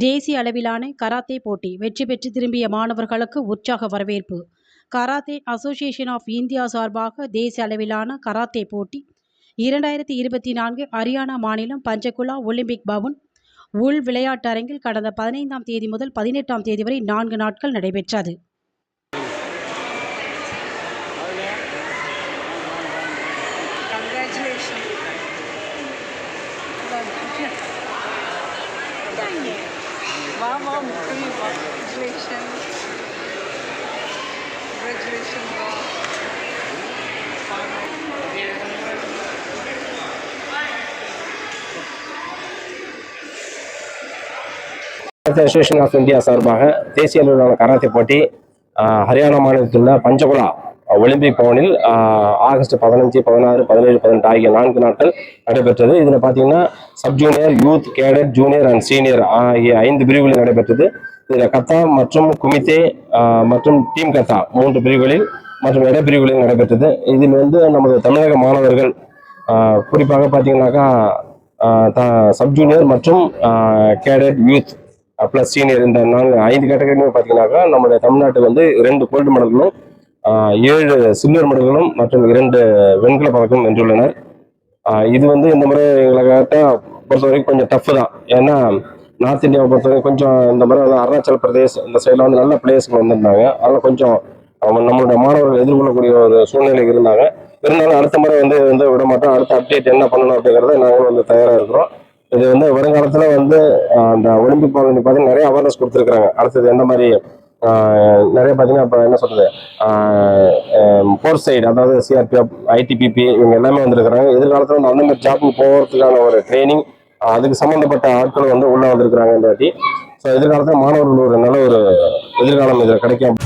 தேசிய அளவிலான கராத்தே போட்டி வெற்றி பெற்று திரும்பிய மாணவர்களுக்கு உற்சாக வரவேற்பு கராத்தே அசோசியேஷன் ஆஃப் இந்தியா சார்பாக தேசிய அளவிலான கராத்தே போட்டி இரண்டாயிரத்தி இருபத்தி நான்கு ஹரியானா மாநிலம் பஞ்சகுலா ஒலிம்பிக் பவன் உள் விளையாட்டரங்கில் கடந்த பதினைந்தாம் தேதி முதல் பதினெட்டாம் தேதி வரை நான்கு நாட்கள் நடைபெற்றது Congratulations. you. From Mukuli, congratulations. Congratulations, association of India சார்பாக தேசிய அளவிலான கராத்தே போட்டி ஆஹ், ஹரியானா மாநிலத்தில் உள்ள பஞ்சகுலா ஒலிம்பிக் பவனில் ஆஹ், ஆகஸ்ட் பதினஞ்சு பதினாறு பதினேழு பதினெட்டு ஆகிய நான்கு நாட்கள் நடைபெற்றது இதில் பார்த்தீங்கன்னா sub junior youth cadet junior and senior ஆகிய ஐந்து பிரிவுகளில் நடைபெற்றது. இதில் கத்தா மற்றும் குமித்தே மற்றும் டீம் கத்தா மூன்று பிரிவுகளில் மற்றும் இட பிரிவுகளில் நடைபெற்றது. இதில் வந்து நமது தமிழக மாணவர்கள் குறிப்பாக பார்த்தீங்கன்னாக்கா சப் ஜூனியர் மற்றும் கேடட் யூத் ப்ளஸ் சீனியர் இந்த நான்கு ஐந்து கேட்டகரியுமே பார்த்தீங்கன்னாக்கா நம்முடைய தமிழ்நாட்டு வந்து இரண்டு கோல்டு மெடல்களும் ஏழு சில்வர் மெடல்களும் மற்றும் இரண்டு வெண்கல பதக்கமும் வென்றுள்ளனர். இது வந்து இந்த முறை எங்களை கேட்டால் பொறுத்த வரைக்கும் கொஞ்சம் டஃப் தான். ஏன்னா நார்த் இந்தியாவை பொறுத்த வரைக்கும் கொஞ்சம் இந்த மாதிரி வந்து அருணாச்சல் பிரதேஷ் இந்த சைடில் வந்து நல்ல பிளேயர்ஸ்கள் வந்திருந்தாங்க. அதனால் கொஞ்சம் அவங்க நம்மளுடைய மாணவர்கள் எதிர்கொள்ளக்கூடிய ஒரு சூழ்நிலை இருந்தாங்க. இருந்தாலும் அடுத்த முறை வந்து வந்து விட மாட்டோம். அடுத்த அப்டேட் என்ன பண்ணணும் அப்படிங்கிறத நாங்களும் வந்து தயாராக இருக்கிறோம். இது வந்து வருங்காலத்தில் வந்து அந்த ஒலிம்பிக் பவன் பார்த்தீங்கன்னா நிறைய அவேர்னஸ் கொடுத்துருக்குறாங்க. அடுத்தது எந்த மாதிரி நிறைய பார்த்தீங்கன்னா இப்போ என்ன சொல்றது? போர் சைடு அதாவது சிஆர்பிஎஃப் ஐடிபிபி இவங்க எல்லாமே வந்திருக்கிறாங்க. எதிர்காலத்தில் வந்து அந்த மாதிரி ஜாப்புக்கு போகிறதுக்கான ஒரு ட்ரைனிங் அதுக்கு சம்மந்தப்பட்ட ஆட்கள் வந்து உள்ளே வந்திருக்கிறாங்க இந்த வாட்டி. ஸோ எதிர்காலத்தில் மாணவர்கள் ஒரு நல்ல ஒரு எதிர்காலம் இதில் கிடைக்கும்.